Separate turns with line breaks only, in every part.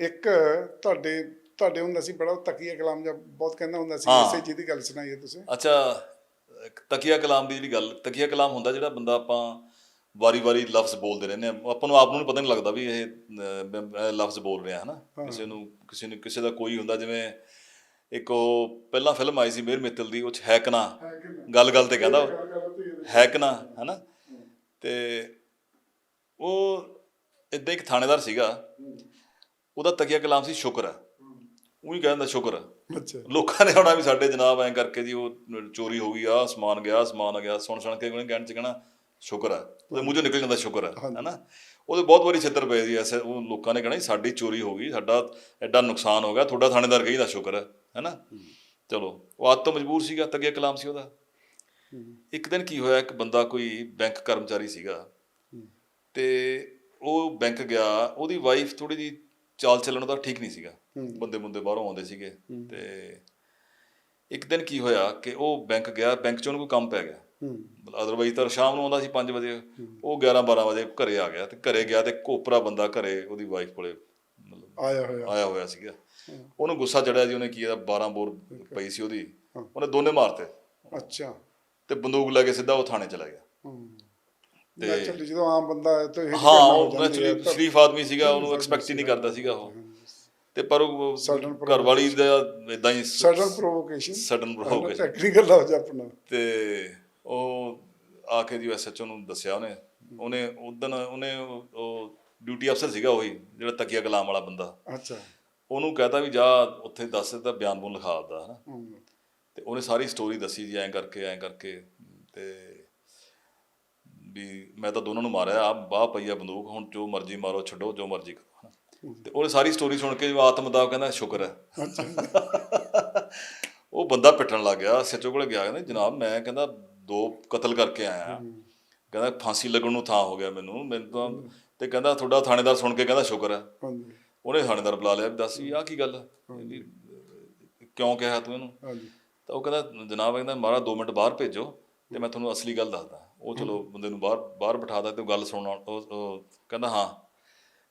ਇੱਕ ਤੁਹਾਡੇ ਤੁਹਾਡੇ ਹੁੰਦਾ ਸੀ ਬੜਾ ਤਕੀਆ ਕਲਾਮ ਜਾਂ ਬਹੁਤ ਕਹਿੰਦਾ ਹੁੰਦਾ ਸੀ। ਇਸੇ ਜਿਹਦੀ ਗੱਲ ਸੁਣਾਈ ਹੈ ਤੁਸੀਂ?
ਅੱਛਾ ਤਕੀਆ ਕਲਾਮ ਦੀ ਜਿਹੜੀ ਗੱਲ ਤਕੀਆ ਕਲਾਮ ਹੁੰਦਾ ਜਿਹੜਾ ਬੰਦਾ ਆਪਾਂ ਵਾਰੀ-ਵਾਰੀ ਲਫ਼ਜ਼ ਬੋਲਦੇ ਰਹਿੰਦੇ ਆ ਆਪਾਂ ਨੂੰ ਆਪ ਨੂੰ ਪਤਾ ਨਹੀਂ ਲੱਗਦਾ ਵੀ ਇਹ ਲਫ਼ਜ਼ ਬੋਲ ਰਿਹਾ ਹਨਾ? ਕਿਸੇ ਨੂੰ ਕਿਸੇ ਨੂੰ ਕਿਸੇ ਦਾ ਕੋਈ ਹੁੰਦਾ ਜਿਵੇਂ ਇੱਕ ਉਹ ਪਹਿਲਾਂ ਫਿਲਮ ਆਈ ਸੀ ਮੇਰ ਮਿੱਤਲ ਦੀ ਉਹ ਚ ਹੈ ਕਿ ਨਾ? ਗੱਲ ਗੱਲ ਤੇ ਕਹਿੰਦਾ ਉਹ, ਹੈ ਕਿ ਨਾ ਹਨਾ? ਤੇ ਉਹ ਇਦਾਂ ਇੱਕ ਥਾਣੇਦਾਰ ਸੀਗਾ। ਉਹਦਾ ਤਕੀਆ ਕਲਾਮ ਸੀ ਸ਼ੁਕਰ ਹੈ। ਉਹੀ ਕਹਿੰਦਾ ਸ਼ੁਕਰ ਹੈ।
ਅੱਛਾ।
ਲੋਕਾਂ ਨੇ ਆਉਣਾ ਵੀ ਸਾਡੇ ਜਨਾਬ ਐਂ ਕਰਕੇ ਜੀ ਉਹ ਚੋਰੀ ਹੋ ਗਈ ਆ ਸਮਾਨ ਗਿਆ ਸਮਾਨ ਆ ਗਿਆ ਸੁਣ ਸੁਣ ਕੇ ਉਹਨੇ ਕਹਿਣ ਚ ਕਹਿਣਾ ਸ਼ੁਕਰ ਹੈ। ਉਹਦੇ ਮੂੰਹ ਨਿਕਲ ਜਾਂਦਾ ਸ਼ੁਕਰ ਹੈ ਹੈਨਾ? ਉਹਦੇ ਬਹੁਤ ਵਾਰੀ ਛਿੱਤਰ ਪਏ ਜੀ ਐਸੇ ਉਹ ਲੋਕਾਂ ਨੇ ਕਹਿਣਾ ਸਾਡੀ ਚੋਰੀ ਹੋ ਗਈ ਸਾਡਾ ਐਡਾ ਨੁਕਸਾਨ ਹੋ ਗਿਆ ਤੁਹਾਡਾ ਥਾਣੇਦਾਰ ਕਹੀਦਾ ਸ਼ੁਕਰ ਹੈ ਹੈਨਾ? ਚਲੋ ਉਹ ਤੋਂ ਮਜਬੂਰ ਸੀਗਾ ਤੱਗੇ ਕਲਾਮ ਸੀ ਉਹਦਾ। ਇੱਕ ਦਿਨ ਕੀ ਹੋਇਆ ਇੱਕ ਬੰਦਾ ਕੋਈ ਬੈਂਕ ਕਰਮਚਾਰੀ ਸੀਗਾ ਤੇ ਉਹ ਬੈਂਕ ਗਿਆ ਉਹਦੀ ਵਾਈਫ ਥੋੜੀ ਜੀ ਚਾਲ ਚੱਲਣ ਦਾ ਠੀਕ ਨਹੀਂ ਸੀਗਾ। ਬੰਦੇ ਬੰਦੇ ਬਾਹਰੋਂ ਆਉਂਦੇ ਸੀਗੇ ਤੇ ਇੱਕ ਦਿਨ ਕੀ ਹੋਇਆ ਕਿ ਉਹ ਬੈਂਕ ਗਿਆ ਬੈਂਕ ਚ ਕੋਈ ਕੰਮ ਪੈ ਗਿਆ। ਅਦਰਵਾਈਜ਼ ਤਾਂ ਸ਼ਾਮ ਨੂੰ ਆਉਂਦਾ ਸੀ 5 ਵਜੇ। ਉਹ 11 12 ਵਜੇ ਘਰੇ ਆ ਗਿਆ ਤੇ ਘਰੇ ਗਿਆ ਤੇ ਕੋਪਰਾ ਬੰਦਾ ਘਰੇ ਉਹਦੀ ਵਾਈਫ ਕੋਲੇ ਮਤਲਬ
ਆਇਆ ਹੋਇਆ।
ਆਇਆ ਹੋਇਆ ਸੀਗਾ। ਉਹਨੂੰ ਗੁੱਸਾ ਚੜਿਆ ਜੀ ਉਹਨੇ ਕੀ ਇਹਦਾ 12 ਬੋਰ ਪਈ ਸੀ ਉਹਦੀ। ਉਹਨੇ ਦੋਨੇ ਮਾਰਤੇ।
ਅੱਛਾ।
ਤੇ ਬੰਦੂਕ ਲੈ ਕੇ ਸਿੱਧਾ ਉਹ ਥਾਣੇ ਚਲਾ ਗਿਆ।
ਤੇ ਜਦੋਂ ਆਮ ਬੰਦਾ ਹੈ ਤਾਂ ਇਹ
ਹਾਂ ਉਹ ਨੈਚੁਰਲੀ ਸ਼ਰੀਫ ਆਦਮੀ ਸੀਗਾ ਉਹਨੂੰ ਐਕਸਪੈਕਟ ਹੀ ਨਹੀਂ ਕਰਦਾ ਸੀਗਾ ਉਹ। ਤੇ ਪਰ ਉਹ ਘਰ ਵਾਲੀ ਦਾ ਇਦਾਂ ਹੀ
sudden provocation
sudden provocation
technical ਲਫ਼ਜ਼ ਆਪਣਾ।
ਤੇ ਉਹ ਆ ਕੇ ਜੀ ਐਸਐਚਓ ਨੂੰ ਦੱਸਿਆ ਉਹਨੇ। ਉਹਨੇ ਉਦੋਂ ਉਹਨੇ ਉਹ- ਡਿਊਟੀ ਅਫਸਰ ਸੀਗਾ ਉਹੀ ਜਿਹੜਾ ਤਕੀਆ ਕਲਾਮ ਵਾਲਾ ਬੰਦਾ।
ਅੱਛਾ।
ਉਹਨੂੰ ਕਹਤਾ ਵੀ ਜਾ ਉੱਥੇ ਦੱਸ ਤਾਂ ਬਿਆਨ ਬੂਨ ਲਿਖਾ ਆਪਦਾ ਹਨਾ। ਤੇ ਉਹਨੇ ਸਾਰੀ ਸਟੋਰੀ ਦੱਸੀ ਜੀ ਐਂ ਕਰਕੇ ਐਂ ਕਰਕੇ। ਤੇ ਵੀ ਮੈਂ ਤਾਂ ਦੋਨਾਂ ਨੂੰ ਮਾਰਿਆ ਆ ਬਾਹ ਪਈ ਆ ਬੰਦੂਕ ਹੁਣ ਜੋ ਮਰਜ਼ੀ ਮਾਰੋ ਛੱਡੋ ਜੋ ਮਰਜ਼ੀ ਕਰੋ। ਤੇ ਉਹਨੇ ਸਾਰੀ ਸਟੋਰੀ ਸੁਣ ਕੇ ਆਤਮ ਦਾ ਕਹਿੰਦਾ ਸ਼ੁਕਰ ਹੈ। ਉਹ ਬੰਦਾ ਪਿੱਟਣ ਲੱਗ ਗਿਆ ਸੱਚੋ ਕੋਲੇ ਗਿਆ ਕਹਿੰਦਾ ਜਨਾਬ ਮੈਂ ਕਹਿੰਦਾ ਦੋ ਕਤਲ ਕਰਕੇ ਆਇਆ ਕਹਿੰਦਾ ਫਾਂਸੀ ਲੱਗਣ ਨੂੰ ਥਾਂ ਹੋ ਗਿਆ ਮੈਨੂੰ ਮੈਨੂੰ ਤਾਂ ਤੇ ਕਹਿੰਦਾ ਤੁਹਾਡਾ ਥਾਣੇਦਾਰ ਸੁਣ ਕੇ ਕਹਿੰਦਾ ਸ਼ੁਕਰ ਹੈ। ਉਹਨੇ ਥਾਣੇਦਾਰ ਬੁਲਾ ਲਿਆ ਦੱਸ ਵੀ ਆਹ ਕੀ ਗੱਲ ਕਿਉਂ ਕਿਹਾ ਤੂੰ ਇਹਨੂੰ?
ਹਾਂਜੀ।
ਤਾਂ ਉਹ ਕਹਿੰਦਾ ਜਨਾਬ ਕਹਿੰਦਾ ਮਾਰਾ 2 ਮਿੰਟ ਬਾਹਰ ਭੇਜੋ ਤੇ ਮੈਂ ਤੁਹਾਨੂੰ ਅਸਲੀ ਗੱਲ ਦੱਸਦਾ। ਉਹ ਚਲੋ ਬੰਦੇ ਨੂੰ ਬਾਹਰ ਬਾਹਰ ਬਿਠਾਦਾ ਤੇ ਉਹ ਗੱਲ ਸੁਣਨ ਉਹ ਕਹਿੰਦਾ ਹਾਂ।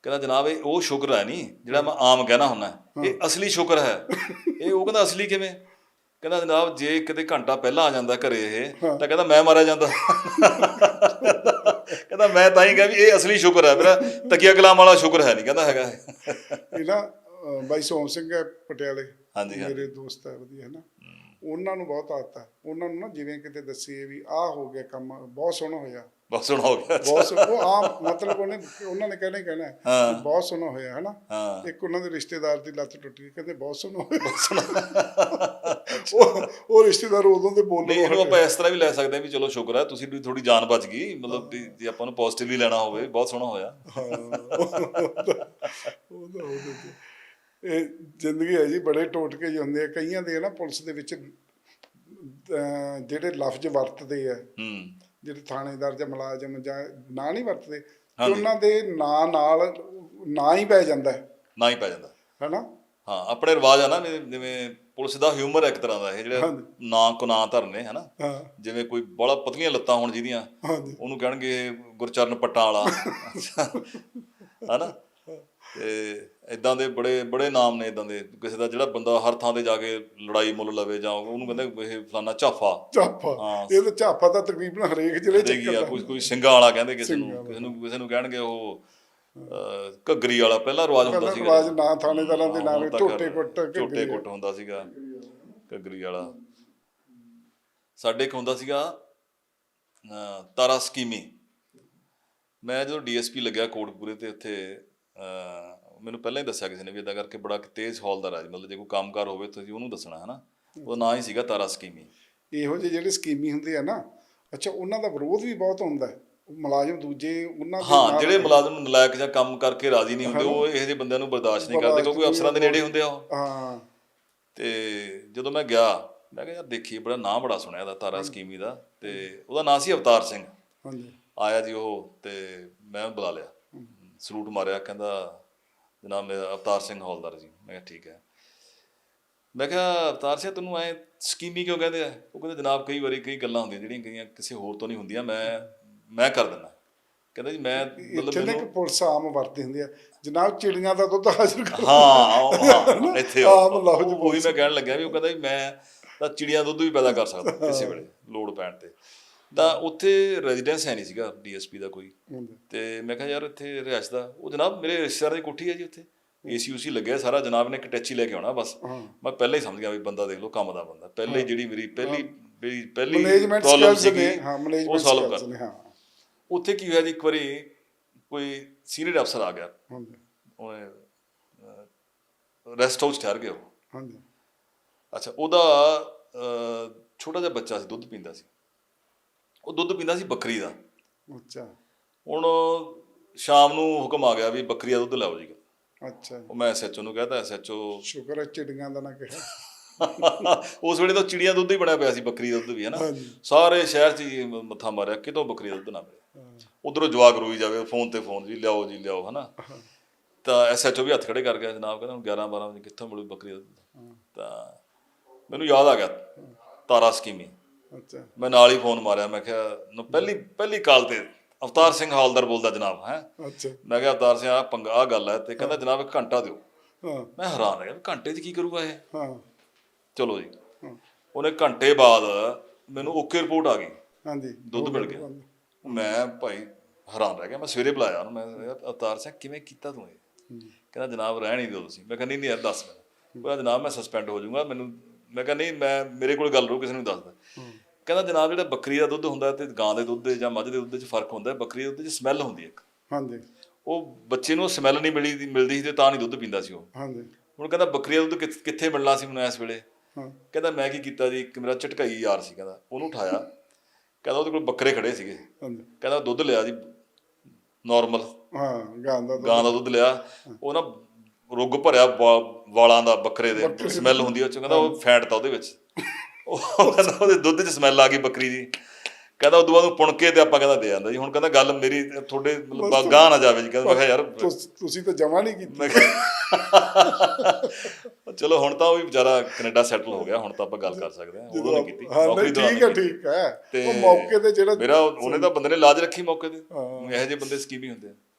ਕਹਿੰਦਾ ਜਨਾਬ ਇਹ ਉਹ ਸ਼ੁਕਰ ਹੈ ਨਹੀਂ ਜਿਹੜਾ ਮੈਂ ਆਮ ਕਹਿਣਾ ਹੁੰਦਾ ਇਹ ਅਸਲੀ ਸ਼ੁਕਰ ਹੈ। ਇਹ ਉਹ ਕਹਿੰਦਾ ਅਸਲੀ ਕਿਵੇਂ? ਕਹਿੰਦਾ ਜਨਾਬ ਜੇ ਕਿਤੇ ਘੰਟਾ ਪਹਿਲਾਂ ਆ ਜਾਂਦਾ ਘਰੇ ਇਹ ਤਾਂ ਕਹਿੰਦਾ ਮੈਂ ਮਾਰਿਆ ਜਾਂਦਾ। ਕਹਿੰਦਾ ਮੈਂ ਤਾਂ ਹੀ ਕਿਹਾ ਵੀ ਇਹ ਅਸਲੀ ਸ਼ੁਕਰ ਹੈ ਮੇਰਾ ਤਕੀਆ ਕਲਾਮ ਵਾਲਾ ਸ਼ੁਕਰ ਹੈ ਨਹੀਂ ਕਹਿੰਦਾ ਹੈਗਾ ਇਹ।
ਨਾ ਬਾਈ ਸੋਮ ਸਿੰਘ ਹੈ ਪਟਿਆਲੇ।
ਹਾਂਜੀ, ਹਾਂਜੀ।
ਮੇਰੇ ਦੋਸਤ ਹੈ ਵਧੀਆ ਹੈ ਨਾ? ਉਹਨਾਂ ਨੂੰ ਬਹੁਤ ਆਦਤ ਹੈ। ਉਹਨਾਂ ਨੂੰ ਨਾ ਜਿਵੇਂ ਕਿਤੇ ਦੱਸੀਏ ਵੀ ਆਹ ਹੋ ਗਿਆ ਕੰਮ ਬਹੁਤ ਸੋਹਣਾ ਹੋਇਆ।
ਬਸ ਹੁਣ ਹੋ ਗਿਆ।
ਬਹੁਤ ਸੋਹਣਾ ਉਹ ਆਮ ਮਤਲਬ ਉਹਨੇ ਉਹਨਾਂ ਨੇ ਕਹਿਣਾ ਹੀ ਕਹਿਣਾ ਹੈ
ਹਾਂ।
ਬਹੁਤ ਸੋਹਣਾ ਹੋਇਆ ਹੈ ਨਾ
ਹਾਂ।
ਇੱਕ ਉਹਨਾਂ ਦੇ ਰਿਸ਼ਤੇਦਾਰ ਦੀ ਲੱਤ ਟੁੱਟ ਗਈ ਕਹਿੰਦੇ ਬਹੁਤ ਸੋਹਣਾ ਹੋਇਆ। ਉਹ ਉਹ ਰਿਸ਼ਤੇਦਾਰ ਉਦੋਂ ਦੇ
ਨਹੀਂ
ਬੋਲਣ
ਇਹਨੂੰ ਆਪਾਂ ਇਸ ਤਰ੍ਹਾਂ ਵੀ ਲੈ ਸਕਦੇ ਹਾਂ ਵੀ ਚਲੋ ਸ਼ੁਕਰ ਹੈ ਤੁਸੀਂ ਵੀ ਥੋੜੀ ਜਾਨ ਬਚ ਗਈ ਮਤਲਬ ਜੇ ਆਪਾਂ ਨੂੰ ਪੋਜ਼ਿਟਿਵਲੀ ਲੈਣਾ ਹੋਵੇ ਬਹੁਤ ਸੋਹਣਾ ਹੋਇਆ।
ਉਹਦਾ ਉਹਦੇ ਤੇ ਇਹ ਜ਼ਿੰਦਗੀ ਹੈ ਜੀ ਬੜੇ ਟੋਟਕੇ ਜਿਹੇ ਹੁੰਦੇ ਆ। ਕਈਆਂ ਦੇ ਨਾ ਪੁਲਿਸ ਦੇ ਵਿੱਚ ਜਿਹੜੇ ਲਫ਼ਜ਼ ਵਰਤਦੇ ਆ
ਹੂੰ।
ਜਿਹੜੇ ਥਾਣੇਦਾਰ ਜਾਂ ਮੁਲਾਜ਼ਮ ਜਾਂ ਨਾਂ ਨਹੀਂ ਵਰਤਦੇ। ਉਹਨਾਂ ਦੇ ਨਾਂ ਨਾਲ ਨਾਂ ਹੀ ਪੈ ਜਾਂਦਾ
ਨਾ ਹੀ ਪੈ ਜਾਂਦਾ।
ਹੈਨਾ?
ਹਾਂ ਆਪਣੇ ਰਿਵਾਜ ਆ ਨਾ ਜਿਵੇਂ ਪੁਲਿਸ ਦਾ ਹਿਊਮਰ ਇੱਕ ਤਰ੍ਹਾਂ ਦਾ ਇਹ ਜਿਹੜਾ। ਨਾਂ ਕੋ ਨਾਂ ਧਰਨੇ ਹਨਾ? ਜਿਵੇਂ ਕੋਈ ਬੜਾ ਪਤਲੀਆਂ ਲੱਤਾਂ ਹੋਣ ਜਿਹਦੀਆਂ ਉਹਨੂੰ ਕਹਿਣਗੇ ਗੁਰਚਰਨ ਪੱਟਾਂ ਵਾਲਾ ਹਨਾ? ਤੇ ਇਦਾਂ ਦੇ ਬੜੇ ਬੜੇ ਨਾਮ ਨੇ ਇਦਾਂ ਦੇ ਕਿਸੇ ਦਾ ਜਿਹੜਾ ਬੰਦਾ ਹਰ ਥਾਂ ਤੇ ਜਾ ਕੇ ਲੜਾਈ ਮੁੱਲ ਲਵੇ ਜਾਂ ਉਹਨੂੰ ਕਹਿੰਦੇ ਇਹ ਫਲਾਨਾ ਝਾਫਾ। ਹਾਂ।
ਇਹ ਤਾਂ ਝਾਪਾ ਤਾਂ ਤਕਰੀਬਨ ਹਰੇਕ ਜ਼ਿਲ੍ਹੇ ਚ ਚੱਲਦਾ।
ਕੋਈ ਕੋਈ ਸਿੰਘਾਂ ਵਾਲਾ ਕਹਿੰਦੇ ਕਿਸੇ ਨੂੰ ਕਿਸੇ ਨੂੰ ਕਿਸੇ ਨੂੰ ਕਹਿਣਗੇ ਉਹ ਘੱਗਰੀ ਵਾਲਾ ਪਹਿਲਾ ਰਿਵਾਜ ਹੁੰਦਾ ਸੀਗਾ।
ਰਿਵਾਜ ਨਾਂ ਥਾਣੇਦਾਰਾਂ ਦੇ
ਹਾਂ,
ਨਾਂ
ਹੁਣ ਤਾਂ
ਝੋਟੇ ਕੁੱਟ,
ਝੋਟੇ ਕੁੱਟ ਹੁੰਦਾ ਸੀਗਾ ਘੱਗਰੀ ਵਾਲਾ। ਸਾਡੇ ਇੱਕ ਹੁੰਦਾ ਸੀਗਾ ਤਾਰਾ ਸਕੀਮੀ। ਮੈਂ ਜਦੋਂ ਡੀਐਸਪੀ ਲੱਗਿਆ ਕੋਟਪੂਰੇ ਤੇ ਉੱਥੇ ਮੈਨੂੰ ਪਹਿਲਾਂ ਹੀ ਦੱਸਿਆ ਕਿਸੇ ਨੇ ਵੀ ਇਦਾਂ ਕਰਕੇ ਬੜਾ ਤੇਜ਼ ਹੌਲਦਾਰ ਆ ਜੀ। ਮਤਲਬ ਜੇ ਕੋਈ ਕੰਮਕਾਰ ਹੋਵੇ ਤੁਸੀਂ ਉਹਨੂੰ ਦੱਸਣਾ ਹੈ ਨਾ ਉਹਦਾ ਨਾਂ ਹੀ ਸੀਗਾ ਤਾਰਾ ਸਕੀਮੀ।
ਇਹੋ ਜਿਹੇ ਜਿਹੜੇ ਸਕੀਮੀ ਹੁੰਦੇ ਆ ਨਾ ਅੱਛਾ ਉਹਨਾਂ ਦਾ ਵਿਰੋਧ ਵੀ ਬਹੁਤ ਹੁੰਦਾ ਹੈ। ਉਹ ਮੁਲਾਜ਼ਮ ਦੂਜੇ ਉਹਨਾਂ ਦੇ
ਹਾਂ ਜਿਹੜੇ ਮੁਲਾਜ਼ਮ ਨਲਾਇਕ ਜਾਂ ਕੰਮ ਕਰਕੇ ਰਾਜ਼ੀ ਨਹੀਂ ਹੁੰਦੇ ਉਹ ਇਹੋ ਜਿਹੇ ਬੰਦਿਆਂ ਨੂੰ ਬਰਦਾਸ਼ਤ ਨਹੀਂ ਕਰਦੇ ਕਿਉਂਕਿ ਅਫਸਰਾਂ ਦੇ ਨੇੜੇ ਹੁੰਦੇ ਆ ਉਹ।
ਹਾਂ।
ਤੇ ਜਦੋਂ ਮੈਂ ਗਿਆ ਮੈਂ ਕਿਹਾ ਯਾਰ ਦੇਖੀ ਬੜਾ ਨਾਂ ਬੜਾ ਸੁਣਿਆ ਇਹਦਾ ਤਾਰਾ ਸਕੀਮੀ ਦਾ। ਤੇ ਉਹਦਾ ਨਾਂ ਸੀ ਅਵਤਾਰ ਸਿੰਘ।
ਹਾਂਜੀ।
ਆਇਆ ਜੀ ਉਹ ਤੇ ਮੈਂ ਬੁਲਾ ਲਿਆ। ਸਲੂਟ ਮਾਰਿਆ ਕਹਿੰਦਾ ਜਨਾਬ ਮੇਰਾ ਅਵਤਾਰ ਸਿੰਘ ਹੌਲਦਾਰ ਜੀ। ਮੈਂ ਕਿਹਾ ਠੀਕ ਹੈ। ਮੈਂ ਕਿਹਾ ਅਵਤਾਰ ਸਿੰਘ ਤੈਨੂੰ ਐ ਸਕੀਮੀ ਕਿਉਂ ਕਹਿੰਦੇ ਆ? ਉਹ ਕਹਿੰਦੇ ਜਨਾਬ ਕਈ ਵਾਰੀ ਕਈ ਗੱਲਾਂ ਹੁੰਦੀਆਂ ਜਿਹੜੀਆਂ ਕਈਆਂ ਕਿਸੇ ਹੋਰ ਤੋਂ ਨਹੀਂ ਹੁੰਦੀਆਂ ਮੈਂ ਮੈਂ ਕਰ ਦਿੰਦਾ। ਕਹਿੰਦਾ ਜੀ ਮੈਂ ਮਤਲਬ ਮੈਨੂੰ
ਕਿ ਪੁਲਿਸ ਆਮ ਵਰਤੀ ਹੁੰਦੀ ਆ। ਜਨਾਬ ਚਿੜੀਆਂ ਦਾ ਦੁੱਧ ਹਾਜ਼ਰ ਕਰੋ।
ਹਾਂ ਇੱਥੇ
ਆਮ ਲਫ਼ਜ਼
ਉਹ- ਉਹੀ ਮੈਂ ਕਹਿਣ ਲੱਗਿਆ ਵੀ ਉਹ ਕਹਿੰਦਾ ਵੀ ਮੈਂ ਤਾਂ ਚਿੜੀਆਂ ਦੁੱਧ ਵੀ ਪੈਦਾ ਕਰ ਸਕਦਾ ਕਿਸੇ ਵੇਲੇ ਲੋੜ ਪੈਣ ਤੇ। ਤਾਂ ਉੱਥੇ ਰੈਜ਼ੀਡੈਂਸ ਹੈ ਨਹੀਂ ਸੀਗਾ ਡੀਐਸਪੀ ਦਾ ਕੋਈ। ਤੇ ਮੈਂ ਕਿਹਾ ਯਾਰ ਇੱਥੇ ਰਿਹਾਇਸ਼ ਦਾ। ਉਹ ਜਨਾਬ ਮੇਰੇ ਰਿਸ਼ਤੇਦਾਰ ਦੀ ਕੋਠੀ ਹੈ ਜੀ ਉੱਥੇ। ਏਸੀ ਉਸੀ ਲੱਗਿਆ ਸਾਰਾ। ਜਨਾਬ ਨੇ ਇੱਕ ਟੈਚੀ ਲੈ ਕੇ ਆਉਣਾ ਬਸ। ਮੈਂ ਪਹਿਲਾਂ ਹੀ ਸਮਝ ਗਿਆ ਵੀ ਬੰਦਾ ਦੇਖ ਲਓ ਕੰਮ ਦਾ ਬੰਦਾ। ਪਹਿਲੇ ਜਿਹੜੀ ਮੇਰੀ ਪਹਿਲੀ ਮੇਰੀ ਪਹਿਲੀ ਪ੍ਰੋਬਲਮ ਸੀਗੀ
ਹਾਂ
ਉਹ
ਮੈਨੇਜਮੈਂਟ
ਸੋਲਵ ਕਰ।
ਹਾਂ।
ਉੱਥੇ ਕੀ ਹੋਇਆ ਜੀ ਇੱਕ ਵਾਰੀ ਕੋਈ ਸੀਨੀਅਰ ਅਫਸਰ ਆ ਗਿਆ। ਉਹਨੇ ਰੈਸਟ ਹਾਊਸ ਠਹਿਰ ਗਿਆ ਉਹ।
ਹਾਂਜੀ।
ਅੱਛਾ ਉਹਦਾ ਛੋਟਾ ਜਿਹਾ ਬੱਚਾ ਸੀ ਦੁੱਧ ਪੀਂਦਾ ਸੀ। ਉਹ ਦੁੱਧ ਪੀਂਦਾ ਸੀ ਬੱਕਰੀ ਦਾ।
ਅੱਛਾ।
ਹੁਣ ਸ਼ਾਮ ਨੂੰ ਹੁਕਮ ਆ ਗਿਆ ਵੀ ਬੱਕਰੀ ਦਾ ਦੁੱਧ ਲਿਆਓ ਜੀ।
ਅੱਛਾ
ਉਹ ਮੈਂ ਐਸਐਚਓ ਨੂੰ ਕਹਤਾ ਐਸਐਚਓ
ਸ਼ੁਕਰ ਹੈ ਚਿੜੀਆਂ ਦਾ ਨਾ ਕਿਹਾ।
ਉਸ ਵੇਲੇ ਤਾਂ ਚਿੜੀਆਂ ਦੁੱਧ ਹੀ ਬਣਿਆ ਪਿਆ ਸੀ ਬੱਕਰੀ ਦਾ ਦੁੱਧ ਵੀ ਹੈ ਨਾ।
ਹਾਂਜੀ।
ਸਾਰੇ ਸ਼ਹਿਰ 'ਚ ਹੀ ਮੱਥਾ ਮਾਰਿਆ ਕਿਤੋਂ ਬੱਕਰੀ ਦਾ ਦੁੱਧ ਨਾ ਮਿਲੇ। ਉਧਰੋਂ ਜਵਾਕ ਰੋਈ ਜਾਵੇ ਫੋਨ ਤੇ ਫੋਨ ਜੀ ਲਿਆਓ ਜੀ ਲਿਆਓ ਹਨਾ। ਤਾਂ ਐਸਐਚਓ ਵੀ ਹੱਥ ਖੜੇ ਕਰ ਗਿਆ ਜਨਾਬ ਕਹਿੰਦਾ ਹੁਣ 11 12 ਵਜੇ ਕਿੱਥੋਂ ਮਿਲੂ ਬੱਕਰੀ ਦਾ ਦੁੱਧ? ਤਾਂ ਮੈਨੂੰ ਯਾਦ ਆ ਗਿਆ ਤਾਰਾ ਸਕੀਮੀ।
ਅੱਛਾ
ਮੈਂ ਨਾਲ ਹੀ ਫੋਨ ਮਾਰਿਆ ਮੈਂ ਕਿਹਾ ਨ- ਪਹਿਲੀ ਪਹਿਲੀ ਕਾਲ ਤੇ ਅਵਤਾਰ ਸਿੰਘ ਹਾਲਦਾਰ ਬੋਲਦਾ ਜਨਾਬ ਹੈ?
ਅੱਛਾ।
ਮੈਂ ਕਿਹਾ ਅਵਤਾਰ ਸਿੰਘ ਆ ਪੰਗਾ ਆ ਗੱਲ ਹੈ ਤੇ ਕਹਿੰਦਾ ਜਨਾਬ ਇੱਕ ਘੰਟਾ ਦਿਓ।
ਹਾਂ।
ਮੈਂ ਹੈਰਾਨ ਰਹਿ ਘੰਟੇ 'ਚ ਕੀ ਕਰੂਗਾ ਇਹ?
ਹਾਂ।
ਚਲੋ ਜੀ। ਉਹਨੇ ਘੰਟੇ ਬਾਅਦ ਮੈਨੂੰ ਓਕੇ ਰਿਪੋਰਟ ਆ ਗਈ।
ਹਾਂਜੀ।
ਦੁੱਧ ਮਿਲ ਗਿਆ। ਮੈਂ ਭਾਈ ਹੈਰਾਨ ਰਹਿ ਗਿਆ। ਮੈਂ ਸਵੇਰੇ ਬੁਲਾਇਆ ਉਹਨੂੰ ਮੈਂ ਕਿਹਾ, ਅਵਤਾਰ ਸਿੰਘ ਕਿਵੇਂ ਕੀਤਾ ਤੂੰ ਇਹ? ਕਹਿੰਦਾ ਜਨਾਬ ਰਹਿਣ ਹੀ ਦਿਓ ਤੁਸੀਂ। ਮੈਂ ਕਿਹਾ ਨਹੀਂ ਨਹੀਂ ਯਾਰ ਦੱਸ ਮੈਨੂੰ। ਕਹਿੰਦਾ ਜਨਾਬ ਮੈਂ ਸਸਪੈਂਡ ਹੋ ਜਾਊਂਗਾ। ਮੈਨੂੰ ਮੈਂ ਕਿਹਾ ਨਹੀਂ ਮੈਂ ਮੇਰੇ ਕੋਲ ਗੱਲ ਰਹੂ ਕਿਸੇ ਨੂੰ ਦੱਸਦਾ ਕਹਿੰਦਾ ਜਨਾਬ ਜਿਹੜਾ ਬੱਕਰੀ ਦਾ ਦੁੱਧ ਹੁੰਦਾ ਤੇ ਗਾਂ ਦੇ ਦੁੱਧ ਦੇ ਜਾਂ ਮੱਝ ਦੇ ਦੁੱਧ 'ਚ ਫ਼ਰਕ ਹੁੰਦਾ ਹੈ। ਬੱਕਰੀ ਦੇ ਦੁੱਧ 'ਚ ਸਮੈਲ ਹੁੰਦੀ ਹੈ ਇੱਕ।
ਹਾਂਜੀ।
ਉਹ ਬੱਚੇ ਨੂੰ ਸਮੈਲ ਨਹੀਂ ਮਿਲੀ ਮਿਲਦੀ ਸੀ ਤੇ ਤਾਂ ਨਹੀਂ ਦੁੱਧ ਪੀਂਦਾ ਸੀ ਉਹ।
ਹਾਂਜੀ।
ਹੁਣ ਕਹਿੰਦਾ ਬੱਕਰੀ ਦਾ ਦੁੱਧ ਕਿੱਥ- ਮਿਲਣਾ ਸੀ ਮੈਨੂੰ ਇਸ ਵੇਲੇ?
ਹਾਂ।
ਕਹਿੰਦਾ ਮੈਂ ਕੀ ਕੀਤਾ ਜੀ ਇੱਕ ਮੇਰਾ ਝਟਕਾਈ ਯਾਰ ਸੀ ਕਹਿੰਦਾ ਉਹਨੂੰ ਉਠਾਇਆ। ਕਹਿੰਦਾ ਉਹਦੇ ਕੋਲ ਬੱਕਰੇ ਖੜੇ ਸੀਗੇ।
ਹਾਂਜੀ।
ਕਹਿੰਦਾ ਦੁੱਧ ਲਿਆ ਜੀ ਨਾਰਮਲ
ਹਾਂ ਗਾਂ ਦਾ ਦੁੱਧ।
ਗਾਂ ਦਾ ਦੁੱਧ ਲਿਆ। ਉਹ ਨਾ ਰੁੱਗ ਭਰਿਆ ਵਾਲਾਂ ਦਾ ਬੱਕਰੇ ਦੇ ਸਮੈਲ ਹੁੰਦੀ ਉਹ ਚ। ਕਹਿੰਦਾ ਉਹ ਫੈਟ ਤਾਂ ਉਹਦੇ ਵਿੱਚ। ਉਹ ਕਹਿੰਦਾ ਉਹਦੇ ਦੁੱਧ 'ਚ ਸਮੈਲ ਆ ਗਈ ਬੱਕਰੀ ਦੀ। ਕਹਿੰਦਾ ਉਦੋਂ ਬਾਅਦ ਪੁਣ ਕੇ ਤੇ ਆਪਾਂ ਕਹਿੰਦਾ ਦੇ ਆਂਦਾ ਜੀ। ਹੁਣ ਕਹਿੰਦਾ ਗੱਲ ਮੇਰੀ ਤੁਹਾਡੇ ਮਤਲਬ ਨਾ ਜਾਵੇ ਜੀ। ਕਹਿੰਦਾ ਮੈਂ ਕਿਹਾ ਯਾਰ
ਤੁਸ- ਤਾਂ ਜਮਾ ਨਹੀਂ ਕੀਤੀ।
ਚਲੋ ਹੁਣ ਤਾਂ ਉਹ ਵੀ ਵਿਚਾਰਾ ਕੈਨੇਡਾ ਸੈਟਲ ਹੋ ਗਿਆ। ਹੁਣ ਤਾਂ ਆਪਾਂ ਗੱਲ ਕਰ ਸਕਦੇ ਹਾਂ। ਉਦੋਂ ਨਹੀਂ ਕੀਤੀ।
ਹਾਂ
ਨੌਕਰੀ ਦੌਰਾਨ
ਠੀਕ ਹੈ। ਠੀਕ ਹੈ। ਉਹ ਮੌਕੇ ਤੇ ਜਿਹੜਾ
ਮੇਰਾ ਉਹਨੇ ਤਾਂ ਬੰਦੇ ਨੇ ਲਾਜ ਰੱਖੀ ਮੌਕੇ ਤੇ। ਇਹੋ ਜਿਹੇ ਬੰਦੇ ਸਕੀਮੀ ਹੁੰਦੇ ਆ।